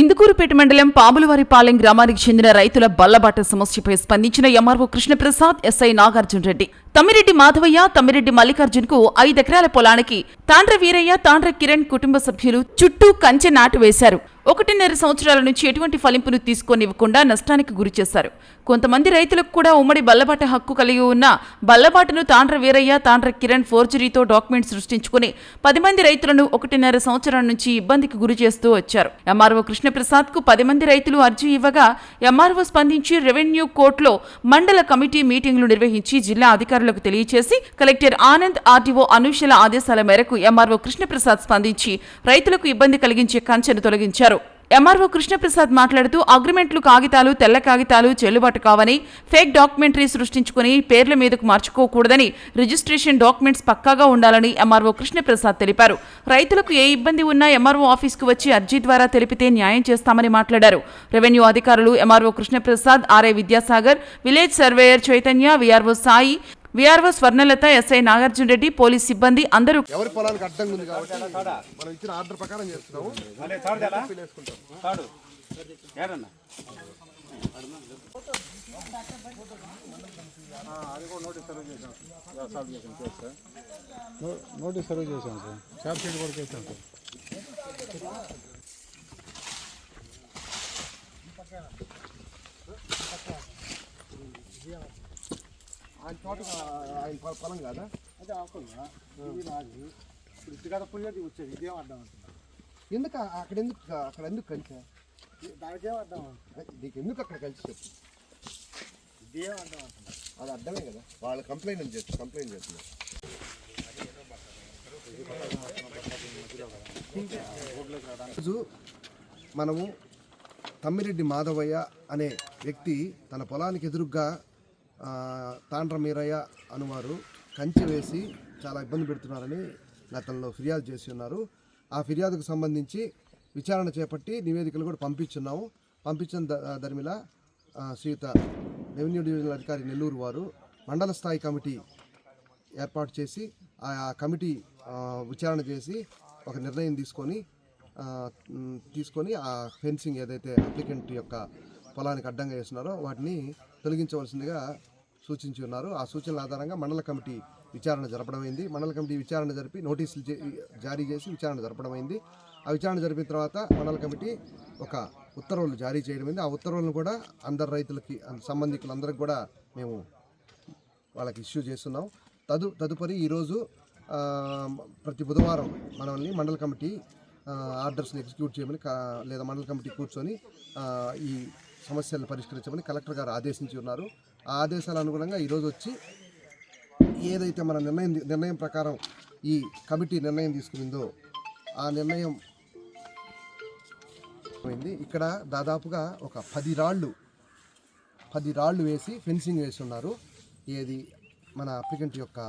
ఇందుకూరుపేట మండలం పాములవారిపాలెం గ్రామానికి చెందిన రైతుల బల్లబాట సమస్యపై స్పందించిన ఎంఆర్ఓ కృష్ణప్రసాద్ ఎస్ఐ నాగార్జున రెడ్డి. తమ్మిరెడ్డి మాధవయ్య తమ్మిరెడ్డి మల్లికార్జున్కు ఐదెకరాల పొలానికి తాండ్ర వీరయ్య తాండ్ర కిరణ్ కుటుంబ సభ్యులు చుట్టూ కంచె నాటు వేశారు. ఒకటిన్నర సంవత్సరాల నుంచి ఎటువంటి ఫలింపును తీసుకోనివ్వకుండా నష్టానికి గురిచేశారు కొంతమంది రైతులకు కూడా ఉమ్మడి బల్లబాట హక్కు కలిగి ఉన్న బల్లబాటను తాండ్ర వీరయ్య తాండ్ర కిరణ్ ఫోర్జరీతో డాక్యుమెంట్ సృష్టించుకుని పది మంది రైతులను ఒకటిన్నర సంవత్సరాల నుంచి ఇబ్బందికి గురి చేస్తూ వచ్చారు. ఎంఆర్ఓ కృష్ణప్రసాద్కు పది మంది రైతులు అర్జీ ఇవ్వగా ఎంఆర్ఓ స్పందించి రెవెన్యూ కోర్టులో మండల కమిటీ మీటింగ్లు నిర్వహించి జిల్లా అధికారులకు తెలియజేసి కలెక్టర్ ఆనంద్ ఆర్డీఓ అనూషల ఆదేశాల మేరకు ఎంఆర్ఓ కృష్ణప్రసాద్ స్పందించి రైతులకు ఇబ్బంది కలిగించే కంచెను తొలగించారు. ఎంఆర్ఓ కృష్ణప్రసాద్ మాట్లాడుతూ అగ్రిమెంట్లు కాగితాలు తెల్ల కాగితాలు చెల్లుబాటు కావని ఫేక్ డాక్యుమెంటరీ సృష్టించుకుని పేర్ల మీదకు మార్చుకోకూడదని రిజిస్ట్రేషన్ డాక్యుమెంట్స్ పక్కాగా ఉండాలని ఎంఆర్ఓ కృష్ణప్రసాద్ తెలిపారు. రైతులకు ఏ ఇబ్బంది ఉన్నా ఎంఆర్ఓ ఆఫీస్కు వచ్చి అర్జీ ద్వారా తెలిపితే న్యాయం చేస్తామని మాట్లాడారు. రెవెన్యూ అధికారులు MRO Krishnaprasad RI Vidyasagar village surveyor Chaitanya VRO Sai VRO Swarnalatha SI Nagarjuna Reddy police సిబ్బంది అందరూ ఎవరి పొలానికి అడ్డంగా ఉంది కాబట్టి మనం ఇచ్చిన ఆర్డర్ ప్రకారం చేస్తున్నాము. నోటీస్ సర్వ్ చేశాం. సార్. షాప్ షీట్ కూడా చేశాం సార్. ఆయన తోట ఆయన పొలం కాదా? అదే ఆకుండా ఇది నాది. ఇప్పుడు ఇటుకాడ పుయ్యది వచ్చేది. ఇదేం అడ్డం అంటున్నా ఎందుకు అక్కడ ఎందుకు అక్కడ ఎందుకు కలిసా? దానికేం అడ్డం నీకు ఎందుకు అక్కడ కలిసి చెప్పు? ఇదేం అడ్డం అంటున్నా అది అర్థమే కదా. వాళ్ళ కంప్లైంట్ అని చెప్పి కంప్లైంట్ చేస్తున్నారు. రోజు మనము తమ్మిరెడ్డి మాధవయ్య అనే వ్యక్తి తన పొలానికి ఎదురుగ్గా ఆ, తాండ్ర మీరయ్య అనువారు కంచి వేసి చాలా ఇబ్బంది పెడుతున్నారని గతంలో ఫిర్యాదు చేసి ఉన్నారు. ఆ ఫిర్యాదుకు సంబంధించి విచారణ చేపట్టి నివేదికలు కూడా పంపించున్నాము. పంపించిన ద- దరిమిల శ్రీయుత రెవెన్యూ డివిజనల్ అధికారి నెల్లూరు వారు మండల స్థాయి కమిటీ ఏర్పాటు చేసి ఆ కమిటీ విచారణ చేసి ఒక నిర్ణయం తీసుకొని తీసుకొని ఆ ఫెన్సింగ్ ఏదైతే అప్లికెంట్ యొక్క పొలానికి అడ్డంగా వేస్తున్నారో వాటిని తొలగించవలసిందిగా సూచించి ఉన్నారు. ఆ సూచనల ఆధారంగా మండల కమిటీ విచారణ జరపడమైంది. మండల కమిటీ విచారణ జరిపి నోటీసులు జారీ చేసి విచారణ జరపడమైంది. ఆ విచారణ జరిపిన తర్వాత మండల కమిటీ ఒక ఉత్తర్వులు జారీ చేయడమైంది. ఆ ఉత్తర్వులను కూడా అందరు రైతులకి సంబంధికులందరికి కూడా మేము వాళ్ళకి ఇష్యూ చేస్తున్నాం. తదు తదుపరి ఈరోజు ప్రతి బుధవారం మనల్ని మండల కమిటీ ఆర్డర్స్ని ఎగ్జిక్యూట్ చేయమని లేదా మండల కమిటీ కూర్చొని ఈ సమస్యలను పరిష్కరించమని కలెక్టర్ గారు ఆదేశించి ఉన్నారు. ఆ ఆదేశాల అనుగుణంగా ఈరోజు వచ్చి ఏదైతే మన నిర్ణయం నిర్ణయం ప్రకారం ఈ కమిటీ నిర్ణయం తీసుకునిందో ఆ నిర్ణయం పోయింది. ఇక్కడ దాదాపుగా ఒక పది రాళ్ళు పది రాళ్ళు వేసి ఫెన్సింగ్ వేసి ఉన్నారు ఏది మన అప్లికెంట్ యొక్క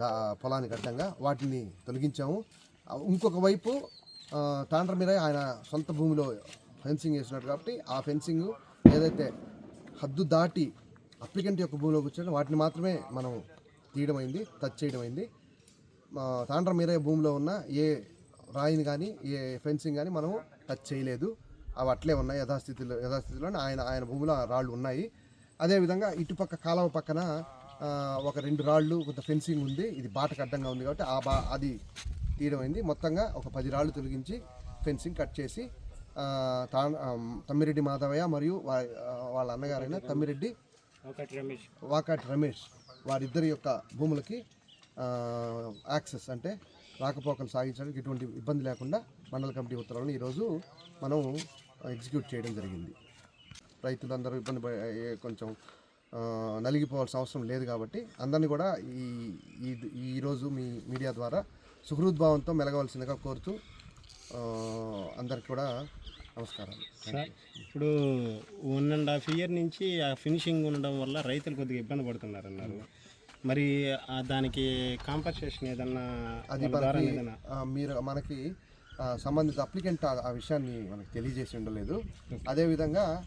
దా పొలానికి అడ్డంగా వాటిని తొలగించాము. ఇంకొక వైపు తాండ్ర మీద ఆయన సొంత భూమిలో ఫెన్సింగ్ వేసినాడు కాబట్టి ఆ ఫెన్సింగ్ ఏదైతే హద్దు దాటి అప్లికెంట్ యొక్క భూమిలోకి వచ్చాడు. వాటిని మాత్రమే మనం తీయడం అయింది టచ్ చేయడం అయింది. మా తాండ్ర మీరే భూమిలో ఉన్న ఏ రాయిని కానీ ఏ ఫెన్సింగ్ కానీ మనం టచ్ చేయలేదు. అవి అట్లే ఉన్నాయి యథాస్థితిలో యథాస్థితిలో ఆయన ఆయన భూమిలో రాళ్ళు ఉన్నాయి. అదేవిధంగా ఇటుపక్క కాలువ పక్కన ఒక రెండు రాళ్ళు కొంత ఫెన్సింగ్ ఉంది. ఇది బాటకు అడ్డంగా ఉంది కాబట్టి ఆ బా అది తీయడం అయింది. మొత్తంగా ఒక పది రాళ్ళు తొలగించి ఫెన్సింగ్ కట్ చేసి తా తమ్మిరెడ్డి మాధవయ్య మరియు వాళ్ళ అన్నగారైన తమ్మిరెడ్డి వాకాటి రమేష్ వారిద్దరి యొక్క భూములకి యాక్సెస్ అంటే రాకపోకలు సాగించడానికి ఎటువంటి ఇబ్బంది లేకుండా మండల కమిటీ ఉత్తర్వులను ఈరోజు మనం ఎగ్జిక్యూట్ చేయడం జరిగింది. రైతులందరూ ఇబ్బంది కొంచెం నలిగిపోవాల్సిన అవసరం లేదు కాబట్టి అందరినీ కూడా ఈ ఈ- ఈరోజు మీ మీడియా ద్వారా సుహృద్భావంతో మెలగవలసిందిగా కోరుతూ అందరికి కూడా నమస్కారాలు సార్ ఇప్పుడు వన్ అండ్ హాఫ్ ఇయర్ నుంచి ఆ ఫినిషింగ్ ఉండడం వల్ల రైతులు కొద్దిగా ఇబ్బంది పడుతున్నారు అన్నారు మరి దానికి కాంపన్సేషన్ ఏదన్నా అది మీరు మనకి సంబంధిత అప్లికెంట్ ఆ- విషయాన్ని మనకి తెలియజేసి ఉండలేదు. అదేవిధంగా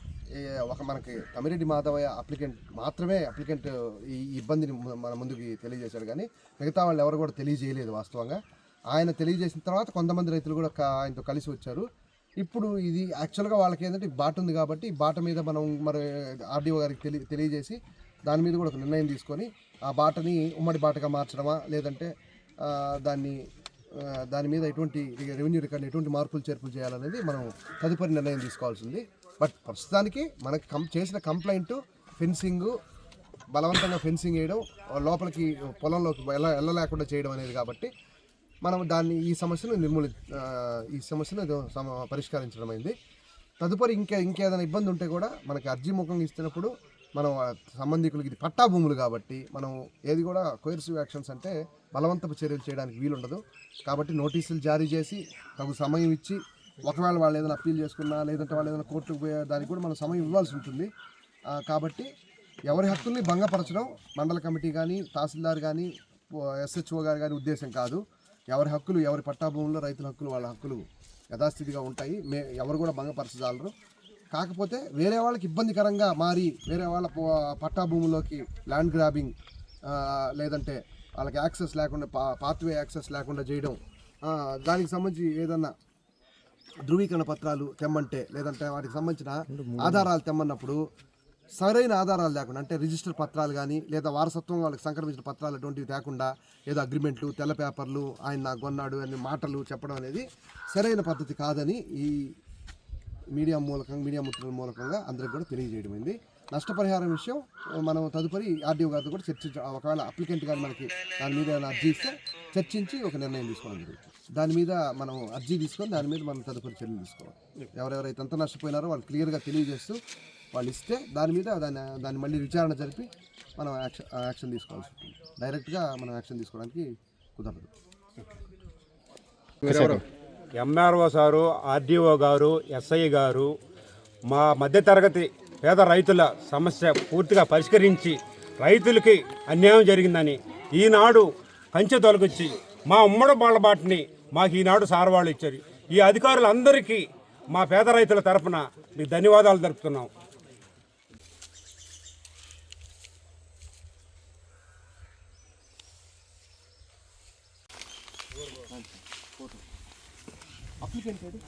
ఒక మనకి తమిరెడ్డి మాధవయ్య అప్లికెంట్ మాత్రమే అప్లికెంట్ ఈ ఇబ్బందిని మన ముందుకి తెలియజేశాడు. కానీ మిగతా వాళ్ళు ఎవరు కూడా తెలియజేయలేదు వాస్తవంగా. ఆయన తెలియజేసిన తర్వాత కొంతమంది రైతులు కూడా ఆయనతో కలిసి వచ్చారు. ఇప్పుడు ఇది యాక్చువల్గా వాళ్ళకి ఏంటంటే బాట ఉంది కాబట్టి బాట మీద మనం మరి ఆర్డీఓ గారికి తెలియ తెలియజేసి దాని మీద కూడా ఒక నిర్ణయం తీసుకొని ఆ బాటని ఉమ్మడి బాటగా మార్చడమా లేదంటే దాన్ని దాని మీద ఎటువంటి రెవెన్యూ రికార్డు ఎటువంటి మార్పులు చేర్పులు చేయాలనేది మనం తదుపరి నిర్ణయం తీసుకోవాల్సింది. బట్ ప్రస్తుతానికి మనకి కం చేసిన కంప్లైంట్ ఫెన్సింగ్ బలవంతంగా ఫెన్సింగ్ వేయడం లోపలికి పొలంలోకి వెళ్ళ వెళ్ళలేకుండా చేయడం అనేది కాబట్టి మనం దాన్ని ఈ సమస్యను నిర్మూలి ఈ సమస్యను పరిష్కరించడం అయింది. తదుపరి ఇంకా ఇంకేదైనా ఇబ్బంది ఉంటే కూడా మనకి అర్జీ ముఖంగా ఇస్తున్నప్పుడు మనం సంబంధికులకి ఇది పట్టా భూములు కాబట్టి మనం ఏది కూడా కోయర్సివ్ యాక్షన్స్ అంటే బలవంతపు చర్యలు చేయడానికి వీలుండదు. కాబట్టి నోటీసులు జారీ చేసి తగు సమయం ఇచ్చి ఒకవేళ వాళ్ళు ఏదైనా అప్పీల్ చేసుకున్నా లేదంటే వాళ్ళు ఏదైనా కోర్టుకు పోయే దానికి కూడా మనం సమయం ఇవ్వాల్సి ఉంటుంది. కాబట్టి ఎవరి హక్కుల్ని భంగపరచడం మండల కమిటీ కానీ తహసీల్దార్ కానీ ఎస్హెచ్ఓ గారు కానీ ఉద్దేశం కాదు. ఎవరి హక్కులు ఎవరి పట్టా భూముల్లో రైతుల హక్కులు వాళ్ళ హక్కులు యథాస్థితిగా ఉంటాయి. మే ఎవరు కూడా భంగపరచజాలరు కాకపోతే వేరే వాళ్ళకి ఇబ్బందికరంగా మారి వేరే వాళ్ళ ప- పట్టా భూముల్లోకి ల్యాండ్ గ్రాబింగ్ లేదంటే వాళ్ళకి యాక్సెస్ లేకుండా పా పాత్వే యాక్సెస్ లేకుండా చేయడం దానికి సంబంధించి ఏదన్నా ధృవీకరణ పత్రాలు తెమ్మంటే లేదంటే వాటికి సంబంధించిన ఆధారాలు తెమ్మన్నప్పుడు సరైన ఆధారాలు లేకుండా అంటే రిజిస్టర్ పత్రాలు కానీ లేదా వారసత్వం వాళ్ళకి సంక్రమించిన పత్రాలు అటువంటివి లేకుండా ఏదో అగ్రిమెంట్లు తెల్ల పేపర్లు ఆయన నాకు కొన్నాడు అనే మాటలు చెప్పడం అనేది సరైన పద్ధతి కాదని ఈ మీడియా మూలకంగా మీడియా మిత్రుల మూలకంగా అందరికి కూడా తెలియజేయడమైంది నష్టపరిహారం విషయం మనం తదుపరి ఆర్డీఓ గారితో కూడా చర్చించ ఒకవేళ అప్లికెంట్ గారు మనకి దాని మీద ఏమైనా అర్జీ ఇస్తే చర్చించి ఒక నిర్ణయం తీసుకోవడం జరుగుతుంది. దాని మీద మనం అర్జీ తీసుకొని దాని మీద మనం తదుపరి చర్యలు తీసుకోవాలి. ఎవరెవరైతే ఎంత నష్టపోయినారో వాళ్ళు క్లియర్గా తెలియజేస్తూ వాళ్ళు ఇస్తే దాని మీద దాన్ని దాన్ని మళ్ళీ విచారణ జరిపి మనం యాక్షన్ యాక్షన్ తీసుకోవాల్సి ఉంటుంది. డైరెక్ట్గా మనం యాక్షన్ తీసుకోవడానికి కుదరదు. ఎంఆర్ఓ సారు ఆర్డీఓ గారు ఎస్ఐ గారు మా మధ్యతరగతి పేద రైతుల సమస్య పూర్తిగా పరిష్కరించి రైతులకి అన్యాయం జరిగిందని ఈనాడు కంచె తొలగించి మా ఉమ్మడి బాటని మాకు ఈనాడు సారవాళ్ళు ఇచ్చారు. ఈ అధికారులందరికీ మా పేద రైతుల తరపున మీకు ధన్యవాదాలు జరుపుతున్నాం 아프게 해야 돼?